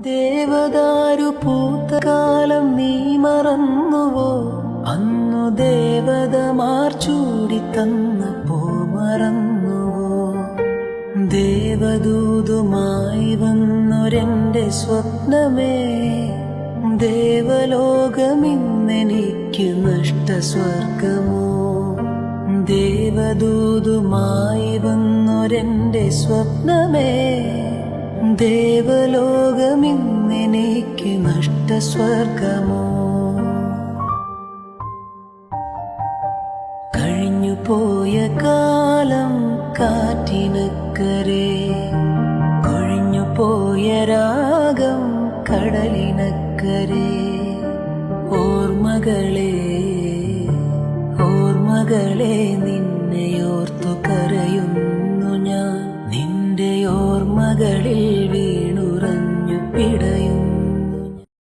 ദേവദാരു പൂത്തകാലം നീ മറന്നുവോ? അന്നു ദേവതമാർ ചൂടി പോ മറന്നുവോ? ദേവദൂതുമായി വന്നൊരെന്റെ സ്വപ്നമേ? ദേവലോകമിന്നെനിക്ക് നഷ്ടസ്വർഗമോ? ദേവദൂതുമായി വന്നൊരെന്റെ സ്വപ്നമേ? ദേവലോകമിന്നെനിക്ക് നഷ്ടസ്വർഗമോ കഴിഞ്ഞു പോയ കാലം കാറ്റിനക്കരെ കൊഴിഞ്ഞു പോയ രാഗം കടലിനക്കരെ. ഓർമ്മകളെ ഓർമ്മകളെ കരയുന്നു ഞാൻ നിന്റെ ഓർമ്മകളിൽ